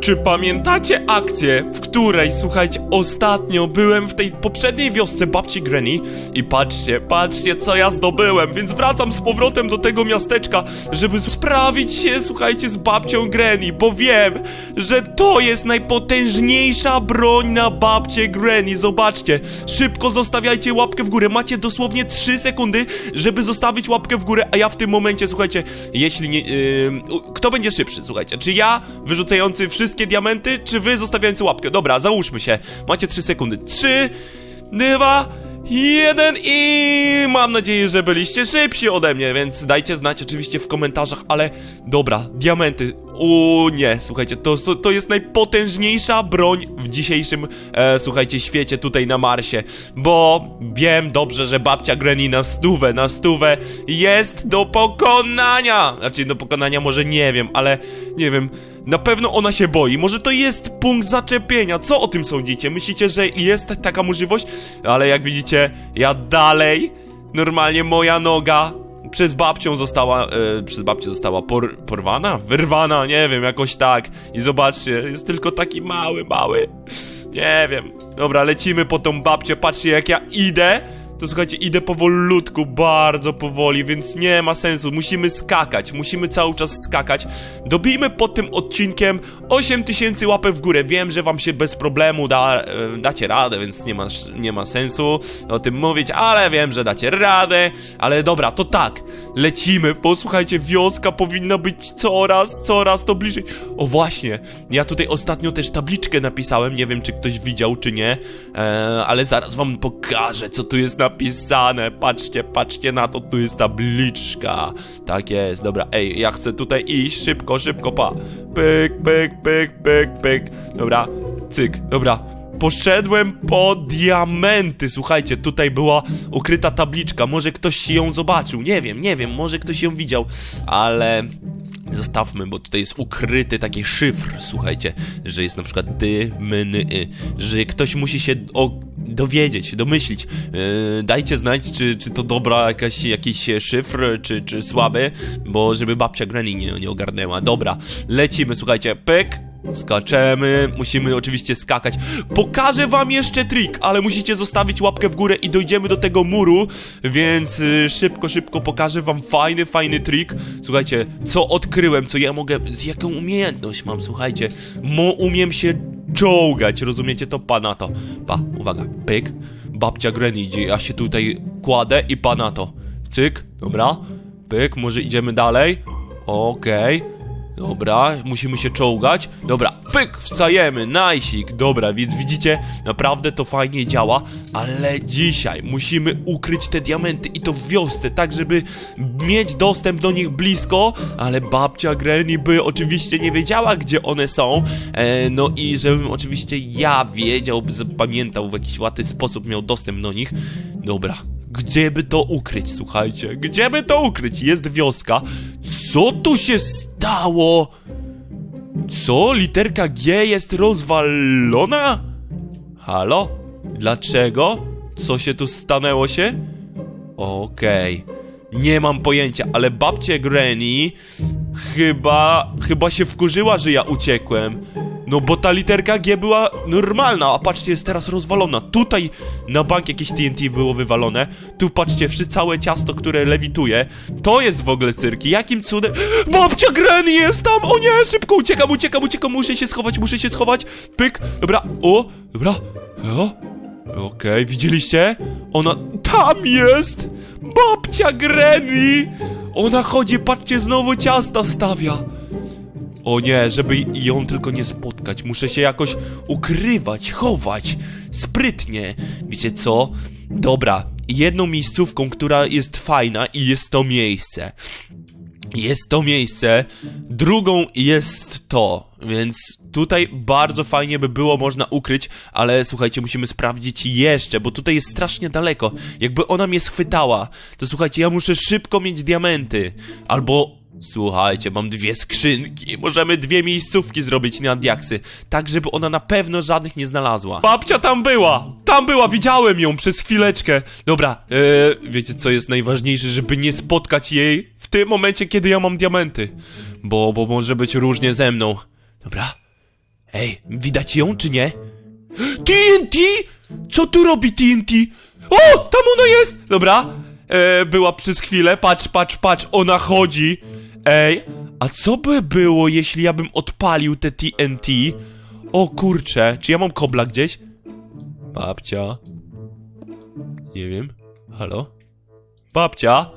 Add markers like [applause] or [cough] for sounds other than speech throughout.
Czy pamiętacie akcję, w której, słuchajcie, ostatnio byłem w tej poprzedniej wiosce babci Granny? I patrzcie, patrzcie co ja zdobyłem, więc wracam z powrotem do tego miasteczka, żeby sprawić się, słuchajcie, z babcią Granny, bo wiem, że to jest najpotężniejsza broń na babcię Granny, zobaczcie, szybko zostawiajcie łapkę w górę, macie dosłownie 3 sekundy, żeby zostawić łapkę w górę, a ja w tym momencie, słuchajcie, jeśli nie, yy, kto będzie szybszy, słuchajcie, czy ja wyrzucający wszystkie diamenty, czy wy zostawiający łapkę? Dobra, załóżmy się. Macie 3 sekundy. 3, 2, 1 i mam nadzieję, że byliście szybsi ode mnie, więc dajcie znać oczywiście w komentarzach, ale dobra, diamenty. U nie, słuchajcie, to, to, jest najpotężniejsza broń w dzisiejszym, e, słuchajcie, świecie tutaj na Marsie, bo wiem dobrze, że babcia Granny na stówę, na stówę jest do pokonania. Znaczy, do pokonania może nie wiem, ale nie wiem, na pewno ona się boi. Może to jest punkt zaczepienia. Co o tym sądzicie? Myślicie, że jest taka możliwość? Ale jak widzicie, ja dalej, normalnie moja noga przez babcią została, e, przez babcię została por, porwana? Wyrwana, nie wiem, jakoś tak. I zobaczcie, jest tylko taki mały, mały. Nie wiem. Dobra, lecimy po tą babcię. Patrzcie, jak ja idę. To słuchajcie, idę powolutku, bardzo powoli, więc nie ma sensu. Musimy skakać, musimy cały czas skakać. Dobijmy pod tym odcinkiem 8000 łapek w górę. Wiem, że wam się bez problemu da, e, dacie radę, więc nie ma, nie ma sensu o tym mówić, ale wiem, że dacie radę. Ale dobra, to tak, lecimy, bo słuchajcie, wioska powinna być coraz, coraz to bliżej. O właśnie, ja tutaj ostatnio też tabliczkę napisałem, nie wiem, czy ktoś widział, czy nie, e, ale zaraz wam pokażę, co tu jest napisane. Patrzcie, patrzcie na to, tu jest tabliczka. Tak jest, dobra, ej, ja chcę tutaj iść, szybko, szybko, pa. Pyk, pyk, pyk, pyk, pyk. Dobra, cyk, dobra. Poszedłem po diamenty. Słuchajcie, tutaj była ukryta tabliczka. Może ktoś ją zobaczył. Nie wiem, nie wiem, może ktoś ją widział, ale Zostawmy, bo tutaj jest ukryty taki szyfr, słuchajcie, że jest na przykład dy, my, y, że ktoś musi się dowiedzieć, domyślić. Yy, dajcie znać, czy, czy to dobra jakaś, jakiś szyfr, czy, czy słaby, bo żeby babcia Granny nie, nie ogarnęła. Dobra, lecimy, słuchajcie, pyk, Skaczemy, musimy oczywiście skakać. Pokażę wam jeszcze trik, ale musicie zostawić łapkę w górę i dojdziemy do tego muru, więc y, szybko, szybko pokażę wam fajny, fajny trik. Słuchajcie, co odkryłem, co ja mogę, jaką umiejętność mam, słuchajcie. Mo umiem się czołgać, rozumiecie to? Pa to. Pa, uwaga, pyk. Babcia Granny idzie, ja się tutaj kładę i pa na to. Cyk, dobra. Pyk, może idziemy dalej. Okej. Dobra, musimy się czołgać. Dobra, pyk, wstajemy, najsik. Dobra, więc widzicie, naprawdę to fajnie działa, ale dzisiaj musimy ukryć te diamenty i to w wiosce, tak żeby mieć dostęp do nich blisko, ale babcia Granny by oczywiście nie wiedziała, gdzie one są. E, no i żebym oczywiście ja wiedział, by zapamiętał w jakiś łatwy sposób, miał dostęp do nich. Dobra, gdzie by to ukryć, słuchajcie? Gdzie by to ukryć? Jest wioska. Co tu się stało? Co? Literka G jest rozwalona? Halo? Dlaczego? Co się tu stanęło się? Okej. Nie mam pojęcia, ale babcia Granny chyba, chyba się wkurzyła, że ja uciekłem. No bo ta literka G była normalna, a patrzcie, jest teraz rozwalona. Tutaj na bank jakieś TNT było wywalone. Tu patrzcie, wszy całe ciasto, które lewituje. To jest w ogóle cyrki. Jakim cudem... Babcia Granny jest tam! O nie, szybko uciekam, uciekam, uciekam, muszę się schować, muszę się schować. Pyk, dobra, o, dobra, o. Okej, widzieliście? Ona tam jest! Babcia Granny! Ona chodzi, patrzcie, znowu ciasta stawia. O nie, żeby ją tylko nie spotkać, muszę się jakoś ukrywać, chować, sprytnie. Wiecie co? Dobra, jedną miejscówką, która jest fajna i jest to miejsce. Jest to miejsce, drugą jest to, więc tutaj bardzo fajnie by było można ukryć, ale słuchajcie, musimy sprawdzić jeszcze, bo tutaj jest strasznie daleko. Jakby ona mnie schwytała, to słuchajcie, ja muszę szybko mieć diamenty, albo Słuchajcie, mam dwie skrzynki. Możemy dwie miejscówki zrobić na diaksy, tak żeby ona na pewno żadnych nie znalazła. Babcia tam była! Tam była, widziałem ją przez chwileczkę. Dobra, yy, wiecie co jest najważniejsze, żeby nie spotkać jej w tym momencie, kiedy ja mam diamenty. Bo, bo może być różnie ze mną. Dobra. Ej, widać ją czy nie? TNT? Co tu robi TNT? O, tam ona jest! Dobra, e, była przez chwilę, patrz, patrz, patrz, ona chodzi. Ej, a co by było, jeśli ja bym odpalił te TNT? O kurcze, czy ja mam kobla gdzieś? Babcia? Nie wiem, halo? Babcia?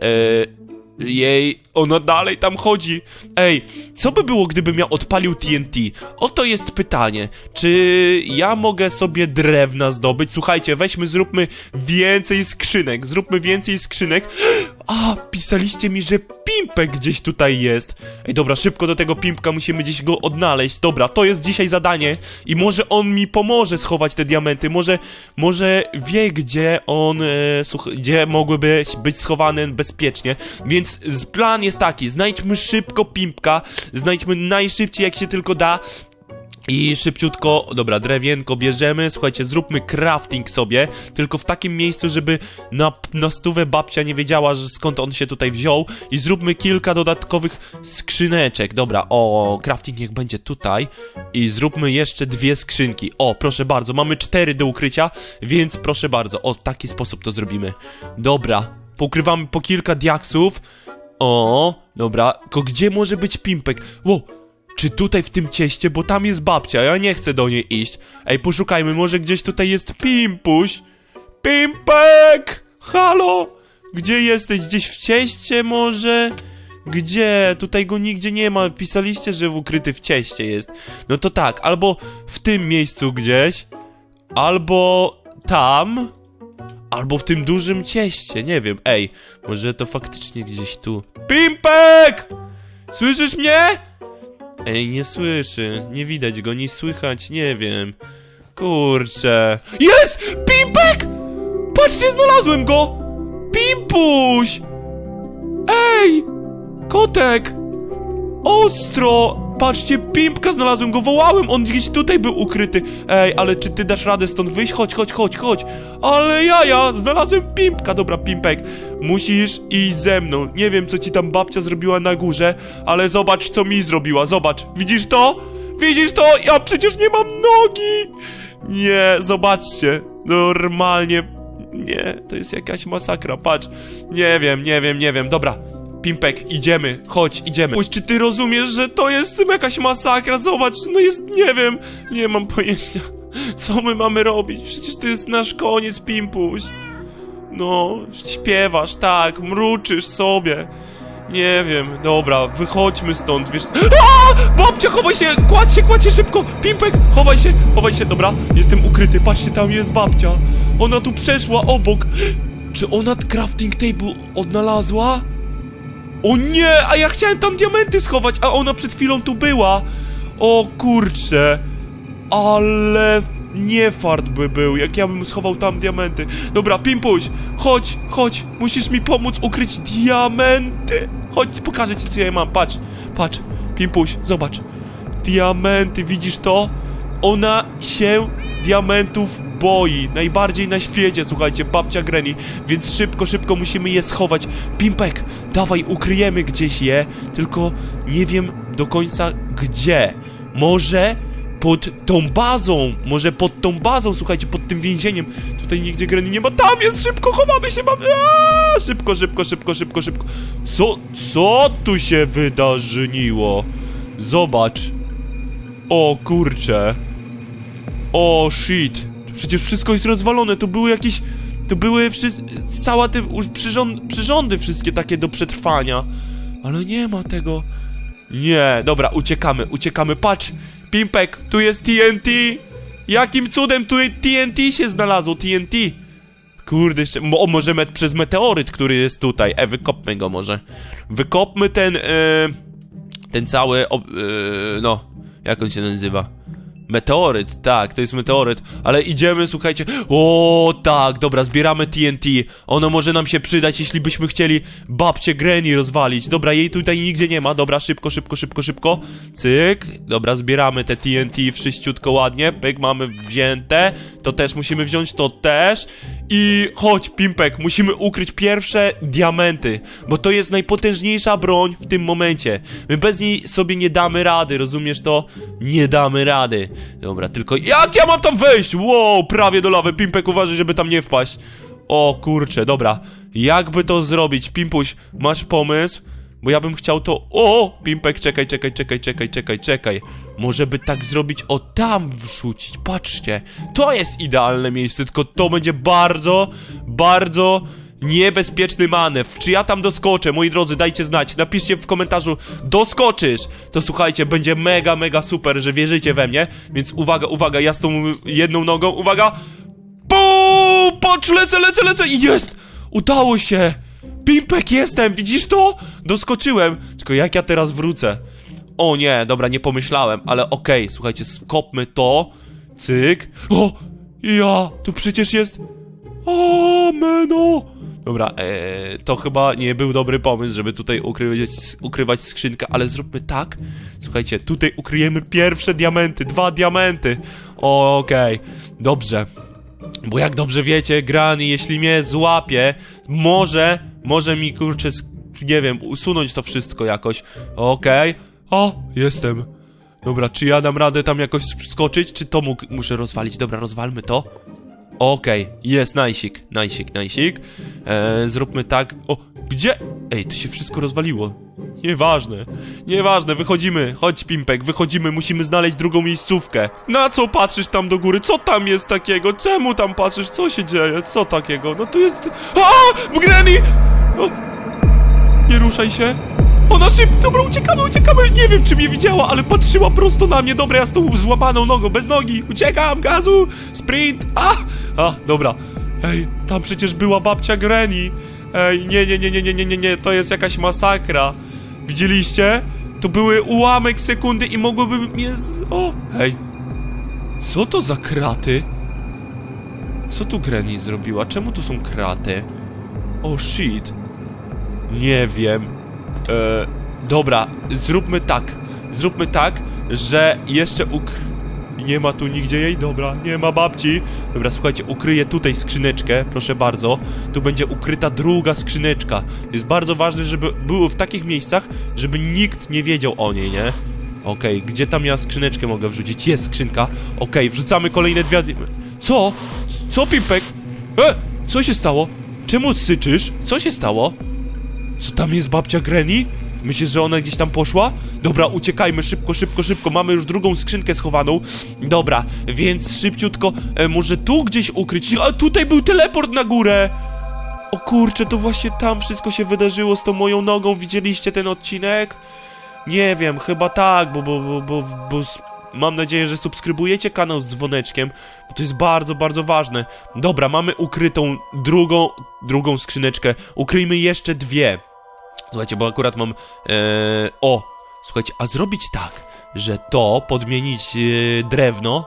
Eee, jej, ona dalej tam chodzi. Ej, co by było, gdybym ja odpalił TNT? Oto jest pytanie. Czy ja mogę sobie drewna zdobyć? Słuchajcie, weźmy, zróbmy więcej skrzynek. Zróbmy więcej skrzynek. A, pisaliście mi, że pimpek gdzieś tutaj jest. Ej, dobra, szybko do tego pimpka musimy gdzieś go odnaleźć. Dobra, to jest dzisiaj zadanie i może on mi pomoże schować te diamenty. Może, może wie, gdzie on, e, gdzie mogłyby być schowane bezpiecznie. Więc plan jest taki, znajdźmy szybko pimpka, znajdźmy najszybciej jak się tylko da. I szybciutko, dobra, drewienko bierzemy, słuchajcie, zróbmy crafting sobie, tylko w takim miejscu, żeby na, na stówę babcia nie wiedziała, że skąd on się tutaj wziął. I zróbmy kilka dodatkowych skrzyneczek, dobra, o, crafting niech będzie tutaj. I zróbmy jeszcze dwie skrzynki, o, proszę bardzo, mamy cztery do ukrycia, więc proszę bardzo, o, w taki sposób to zrobimy, dobra, pokrywamy po kilka diaksów, o, dobra, tylko gdzie może być pimpek, wow, czy tutaj w tym cieście, bo tam jest babcia, ja nie chcę do niej iść. Ej, poszukajmy, może gdzieś tutaj jest Pimpuś. Pimpek! Halo? Gdzie jesteś? Gdzieś w cieście może? Gdzie? Tutaj go nigdzie nie ma. Pisaliście, że ukryty w cieście jest. No to tak, albo w tym miejscu gdzieś, albo tam, albo w tym dużym cieście, nie wiem. Ej, może to faktycznie gdzieś tu. Pimpek! Słyszysz mnie? Ej, nie słyszy, nie widać go, nie słychać, nie wiem. Kurczę. Jest! Pimpek! Patrzcie, znalazłem go! Pimpuś! Ej! Kotek! Ostro! Patrzcie, Pimpka znalazłem go, wołałem, on gdzieś tutaj był ukryty. Ej, ale czy ty dasz radę stąd wyjść? Chodź, chodź, chodź, chodź. Ale jaja, znalazłem Pimpka. Dobra, Pimpek, musisz iść ze mną. Nie wiem, co ci tam babcia zrobiła na górze, ale zobacz, co mi zrobiła. Zobacz, widzisz to? Widzisz to? Ja przecież nie mam nogi! Nie, zobaczcie, normalnie... Nie, to jest jakaś masakra, patrz. Nie wiem, nie wiem, nie wiem, dobra. Pimpek, idziemy, chodź, idziemy. Pójdź, czy ty rozumiesz, że to jest jakaś masakra? Zobacz, no jest, nie wiem, nie mam pojęcia. [laughs] Co my mamy robić? Przecież to jest nasz koniec, Pimpuś. No, śpiewasz, tak, mruczysz sobie. Nie wiem, dobra, wychodźmy stąd, wiesz... [gasps] A! Babcia, chowaj się! Kładź się, kładź się szybko! Pimpek, chowaj się, chowaj się, dobra, jestem ukryty, patrzcie, tam jest babcia. Ona tu przeszła obok. [gasps] Czy ona crafting table odnalazła? O nie, a ja chciałem tam diamenty schować, a ona przed chwilą tu była. O kurcze. Ale nie fart by był, jak ja bym schował tam diamenty. Dobra, Pimpuś, chodź, chodź, musisz mi pomóc ukryć diamenty. Chodź, pokażę ci, co ja mam, patrz, patrz, Pimpuś, zobacz. Diamenty, widzisz to? Ona się diamentów boi. Najbardziej na świecie, słuchajcie, babcia Granny. Więc szybko, szybko musimy je schować. Pimpek, dawaj, ukryjemy gdzieś je, tylko nie wiem do końca gdzie. Może pod tą bazą, może pod tą bazą, słuchajcie, pod tym więzieniem. Tutaj nigdzie Granny nie ma. Tam jest, szybko, chowamy się, mamy. Szybko, szybko, szybko, szybko, szybko. Co, co tu się wydarzyło? Zobacz. O kurcze. O shit. Przecież wszystko jest rozwalone. To były jakieś. To były wszyscy. Cała te już przyrząd, przyrządy wszystkie takie do przetrwania. Ale nie ma tego. Nie, dobra, uciekamy, uciekamy. Patrz, Pimpek, tu jest TNT. Jakim cudem tu TNT się znalazło? TNT. Kurde, jeszcze, mo, może met, przez meteoryt, który jest tutaj. E, wykopmy go może. Wykopmy ten, e, ten cały, e, no, jak on się nazywa? Meteoryt, tak, to jest meteoryt, ale idziemy, słuchajcie. O, tak, dobra, zbieramy TNT. Ono może nam się przydać, jeśli byśmy chcieli babcię Granny rozwalić. Dobra, jej tutaj nigdzie nie ma. Dobra, szybko, szybko, szybko, szybko. Cyk. Dobra, zbieramy te TNT wszyściutko ładnie. Pyk, mamy wzięte. To też musimy wziąć, to też. I chodź, Pimpek, musimy ukryć pierwsze diamenty, bo to jest najpotężniejsza broń w tym momencie. My bez niej sobie nie damy rady, rozumiesz to? Nie damy rady. Dobra, tylko jak ja mam tam wejść? Wow, prawie do lawy. Pimpek, uważaj, żeby tam nie wpaść. O kurczę, dobra. Jakby to zrobić? Pimpuś, masz pomysł? Bo ja bym chciał to... O! Pimpek, czekaj, czekaj, czekaj, czekaj, czekaj, czekaj. Może by tak zrobić, o tam wrzucić, patrzcie. To jest idealne miejsce, tylko to będzie bardzo, bardzo niebezpieczny manewr. Czy ja tam doskoczę? Moi drodzy, dajcie znać. Napiszcie w komentarzu, doskoczysz! To słuchajcie, będzie mega, mega super, że wierzycie we mnie. Więc uwaga, uwaga, ja z tą jedną nogą, uwaga! Bum! Patrz, lecę, lecę, lecę i jest! Udało się! Pimpek jestem, widzisz to? Doskoczyłem. Tylko jak ja teraz wrócę? O nie, dobra, nie pomyślałem, ale okej, słuchajcie, skopmy to. Cyk. O! Ja! Tu przecież jest... O, meno! Dobra, ee, to chyba nie był dobry pomysł, żeby tutaj ukrywać, ukrywać skrzynkę, ale zróbmy tak. Słuchajcie, tutaj ukryjemy pierwsze diamenty, dwa diamenty. Okej, dobrze. Bo jak dobrze wiecie, Granny, jeśli mnie złapie, może, może mi kurczę, nie wiem, usunąć to wszystko jakoś. Okej. O, jestem. Dobra, czy ja dam radę tam jakoś skoczyć, czy to mógł, muszę rozwalić? Dobra, rozwalmy to. Okej, jest najsik, najsik, najsik. Eee, zróbmy tak. O, gdzie? Ej, to się wszystko rozwaliło. Nieważne, nieważne, wychodzimy. Chodź, Pimpek, wychodzimy, musimy znaleźć drugą miejscówkę. Na co patrzysz tam do góry? Co tam jest takiego? Czemu tam patrzysz? Co się dzieje? Co takiego? No tu jest... A! Granny! Nie ruszaj się. Ona szybko, dobra, uciekamy, uciekamy. Nie wiem, czy mnie widziała, ale patrzyła prosto na mnie. Dobra, ja z tą złamaną nogą, bez nogi. Uciekam, gazu, sprint. A, a, dobra. Ej, tam przecież była babcia Granny. Ej, nie, nie, nie, nie, nie, nie, nie, nie, to jest jakaś masakra. Widzieliście? To były ułamek sekundy i mogłoby mnie z... O, hej. Co to za kraty? Co tu Granny zrobiła? Czemu tu są kraty? O, shit. Nie wiem. E, dobra, zróbmy tak. Zróbmy tak, że jeszcze ukr... Nie ma tu nigdzie jej, dobra, nie ma babci. Dobra, słuchajcie, ukryję tutaj skrzyneczkę, proszę bardzo. Tu będzie ukryta druga skrzyneczka. Jest bardzo ważne, żeby było w takich miejscach, żeby nikt nie wiedział o niej, nie? Okej, gdzie tam ja skrzyneczkę mogę wrzucić? Jest skrzynka. Okej, wrzucamy kolejne dwie... Co? Co, Pimpek? E! Co się stało? Czemu syczysz? Co się stało? Co tam jest babcia Granny? Myślisz, że ona gdzieś tam poszła? Dobra, uciekajmy szybko, szybko, szybko. Mamy już drugą skrzynkę schowaną. Dobra, więc szybciutko. E, może tu gdzieś ukryć. A tutaj był teleport na górę! O kurczę, to właśnie tam wszystko się wydarzyło z tą moją nogą. Widzieliście ten odcinek? Nie wiem, chyba tak, bo, bo, bo, bo, bo mam nadzieję, że subskrybujecie kanał z dzwoneczkiem, bo to jest bardzo, bardzo ważne. Dobra, mamy ukrytą drugą, drugą skrzyneczkę. Ukryjmy jeszcze dwie. Słuchajcie, bo akurat mam. E, o! Słuchajcie, a zrobić tak, że to podmienić e, drewno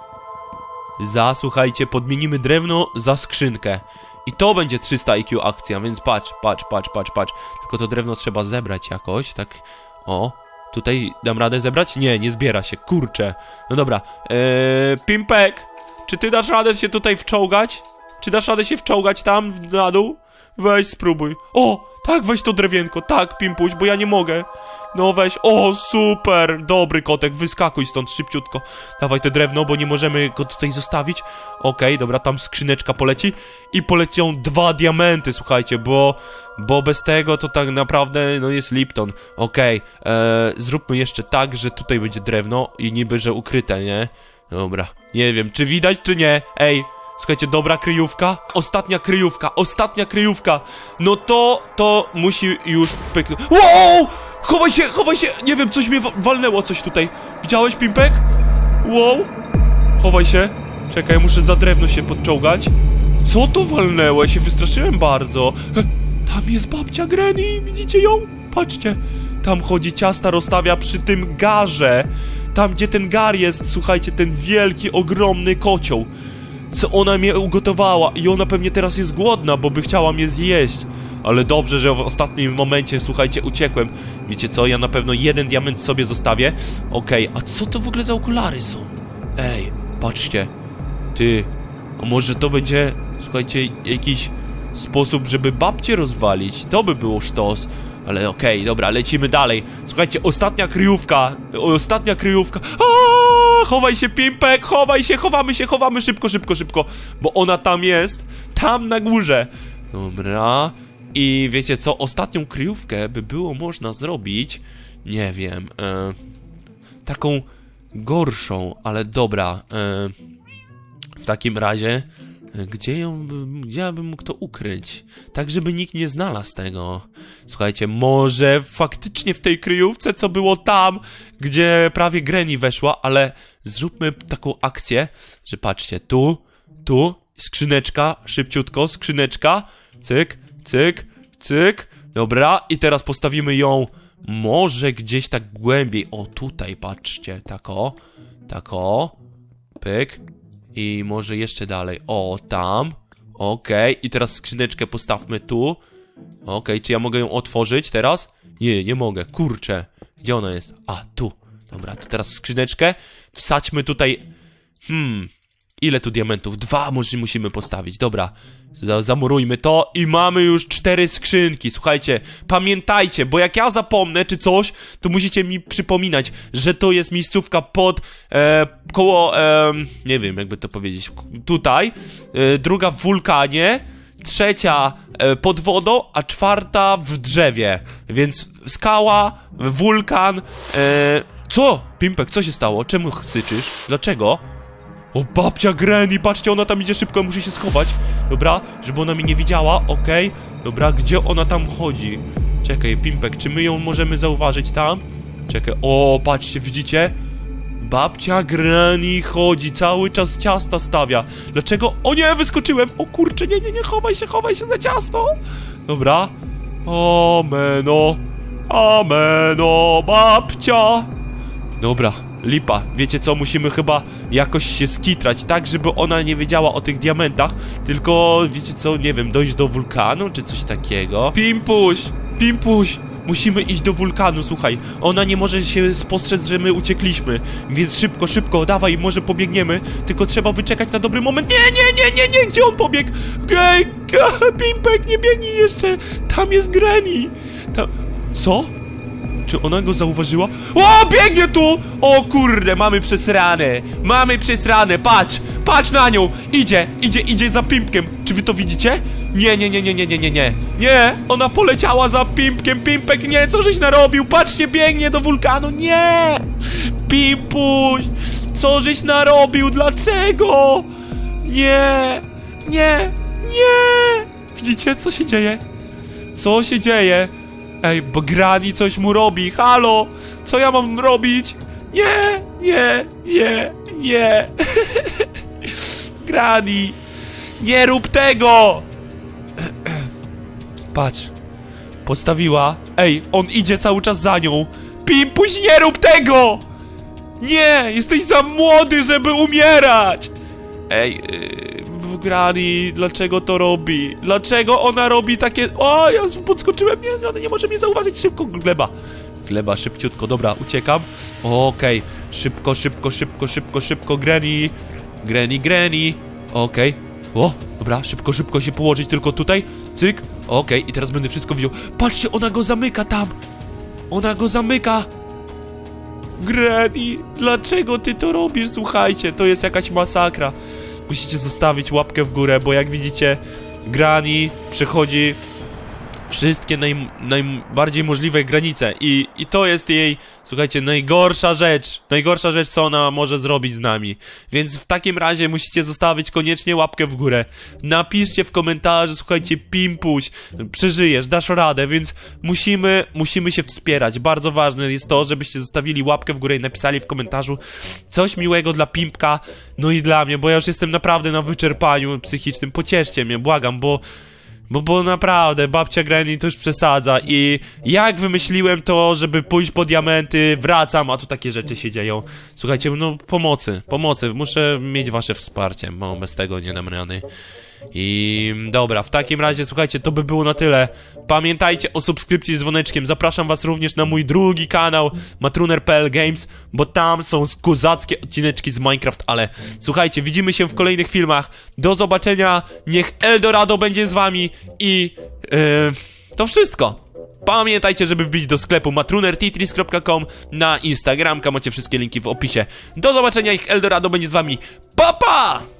za, słuchajcie, podmienimy drewno za skrzynkę. I to będzie 300 IQ akcja, więc patrz, patrz, patrz, patrz, patrz. Tylko to drewno trzeba zebrać jakoś, tak. O, tutaj dam radę zebrać? Nie, nie zbiera się, kurczę. No dobra, eee, Pimpek, czy ty dasz radę się tutaj wczołgać? Czy dasz radę się wczołgać tam na dół? Weź, spróbuj. O, tak, weź to drewienko, tak, Pimpuś, bo ja nie mogę. No weź, o, super, dobry kotek, wyskakuj stąd szybciutko. Dawaj te drewno, bo nie możemy go tutaj zostawić. Okej, dobra, tam skrzyneczka poleci i polecią dwa diamenty, słuchajcie, bo, bo bez tego to tak naprawdę, no jest Lipton. Okej, e, zróbmy jeszcze tak, że tutaj będzie drewno i niby, że ukryte, nie? Dobra, nie wiem, czy widać, czy nie? Ej, Słuchajcie, dobra kryjówka. Ostatnia kryjówka, ostatnia kryjówka. No to, to musi już pyknąć. Wow! Chowaj się, chowaj się! Nie wiem, coś mnie wa- walnęło coś tutaj. Widziałeś, Pimpek? Wow! Chowaj się. Czekaj, muszę za drewno się podczołgać. Co to walnęło? Ja się wystraszyłem bardzo. E, Tam jest babcia Granny, widzicie ją? Patrzcie. Tam chodzi ciasta, rozstawia przy tym garze. Tam, gdzie ten gar jest, słuchajcie, ten wielki, ogromny kocioł co ona mnie ugotowała i ona pewnie teraz jest głodna, bo by chciała mnie zjeść. Ale dobrze, że w ostatnim momencie, słuchajcie, uciekłem. Wiecie co, ja na pewno jeden diament sobie zostawię. Okej, a co to w ogóle za okulary są? Ej, patrzcie. Ty, a może to będzie słuchajcie, jakiś sposób, żeby babcię rozwalić. To by było sztos. Ale okej, dobra, lecimy dalej. Słuchajcie, ostatnia kryjówka. Ostatnia kryjówka. Aaaa! Chowaj się, Pimpek, chowaj się, chowamy się, chowamy szybko, szybko, szybko. Bo ona tam jest. Tam na górze. Dobra. I wiecie co? Ostatnią kryjówkę by było można zrobić. Nie wiem. E, taką gorszą, ale dobra. E, w takim razie, gdzie ją, gdzie ja bym mógł to ukryć? Tak, żeby nikt nie znalazł tego. Słuchajcie, może faktycznie w tej kryjówce, co było tam, gdzie prawie Granny weszła, ale zróbmy taką akcję, że patrzcie, tu, tu, skrzyneczka, szybciutko, skrzyneczka, cyk, cyk, cyk, dobra, i teraz postawimy ją może gdzieś tak głębiej, o tutaj, patrzcie, tak o, tak o, pyk, i może jeszcze dalej. O, tam. Okej, i teraz skrzyneczkę postawmy tu. Okej, czy ja mogę ją otworzyć teraz? Nie, nie mogę. Kurczę. Gdzie ona jest? A, tu. Dobra, to teraz skrzyneczkę. Wsadźmy tutaj. Hmm. Ile tu diamentów? Dwa może musimy postawić. Dobra. Za zamurujmy to i mamy już cztery skrzynki. Słuchajcie, pamiętajcie, bo jak ja zapomnę czy coś, to musicie mi przypominać, że to jest miejscówka pod e, koło, e, nie wiem jakby to powiedzieć, tutaj, e, druga w wulkanie, trzecia e, pod wodą, a czwarta w drzewie. Więc skała, wulkan, e, co? Pimpek, co się stało? Czemu syczysz? Dlaczego? O, babcia Granny, patrzcie, ona tam idzie szybko, muszę się schować. Dobra, żeby ona mnie nie widziała, okej. Dobra, gdzie ona tam chodzi? Czekaj, Pimpek, czy my ją możemy zauważyć tam? Czekaj, o, patrzcie, widzicie? Babcia Granny chodzi, cały czas ciasta stawia. Dlaczego? O nie, wyskoczyłem! O kurczę, nie, nie, nie, chowaj się, chowaj się za ciasto! Dobra. Ameno, ameno, babcia! Dobra, lipa. Wiecie co, musimy chyba jakoś się skitrać, tak, żeby ona nie wiedziała o tych diamentach, tylko, wiecie co, nie wiem, dojść do wulkanu, czy coś takiego. Pimpuś! Pimpuś! Musimy iść do wulkanu, słuchaj. Ona nie może się spostrzec, że my uciekliśmy. Więc szybko, szybko, dawaj, może pobiegniemy. Tylko trzeba wyczekać na dobry moment. Nie, nie, nie, nie, nie, gdzie on pobiegł? Gej, Pimpek, nie biegnij jeszcze. Tam jest Granny. Tam... Co? Czy ona go zauważyła? O, biegnie tu! O kurde, mamy przesrane! Mamy przesrane, patrz! Patrz na nią! Idzie, idzie, idzie za pimpkiem. Czy wy to widzicie? Nie, nie, nie, nie, nie, nie, nie, nie. Nie! Ona poleciała za pimpkiem. Pimpek, nie, co żeś narobił? Patrzcie, biegnie do wulkanu. Nie! Pimpuś! Co żeś narobił? Dlaczego? Nie! Nie! Nie! Widzicie, co się dzieje? Co się dzieje? Ej, bo Grani coś mu robi, halo! Co ja mam robić? Nie, nie, nie, nie. [laughs] Grani, nie rób tego! [clears throat] Patrz, postawiła. Ej, on idzie cały czas za nią. Pimpuś, nie rób tego! Nie, jesteś za młody, żeby umierać! Ej, yy, Grani, dlaczego to robi? Dlaczego ona robi takie... O, ja podskoczyłem, nie, ona nie może mnie zauważyć. Szybko, gleba. Gleba, szybciutko, dobra, uciekam. Okej, szybko, szybko, szybko, szybko, szybko, Granny. Granny, Granny. Okej. O, dobra, szybko, szybko się położyć tylko tutaj. Cyk. Okej, i teraz będę wszystko widział. Patrzcie, ona go zamyka tam. Ona go zamyka. Granny, dlaczego ty to robisz? Słuchajcie, to jest jakaś masakra. Musicie zostawić łapkę w górę, bo jak widzicie, Granny przechodzi wszystkie naj, najbardziej możliwe granice i, i to jest jej, słuchajcie, najgorsza rzecz, najgorsza rzecz, co ona może zrobić z nami. Więc w takim razie musicie zostawić koniecznie łapkę w górę. Napiszcie w komentarzu, słuchajcie, Pimpuś, przeżyjesz, dasz radę, więc musimy, musimy się wspierać. Bardzo ważne jest to, żebyście zostawili łapkę w górę i napisali w komentarzu coś miłego dla Pimpka, no i dla mnie, bo ja już jestem naprawdę na wyczerpaniu psychicznym. Pocieszcie mnie, błagam, bo bo, bo naprawdę, babcia Granny to już przesadza i jak wymyśliłem to, żeby pójść po diamenty, wracam, a tu takie rzeczy się dzieją. Słuchajcie, no pomocy, pomocy, muszę mieć wasze wsparcie, bo bez tego nie dam rady. I dobra, w takim razie słuchajcie, to by było na tyle. Pamiętajcie o subskrypcji z dzwoneczkiem. Zapraszam was również na mój drugi kanał matruner.pl Games, bo tam są kozackie odcineczki z Minecraft, ale słuchajcie, widzimy się w kolejnych filmach. Do zobaczenia. Niech Eldorado będzie z wami i yy, to wszystko. Pamiętajcie, żeby wbić do sklepu matrunertitris.com na Instagramka, macie wszystkie linki w opisie. Do zobaczenia, ich Eldorado będzie z wami. Pa pa!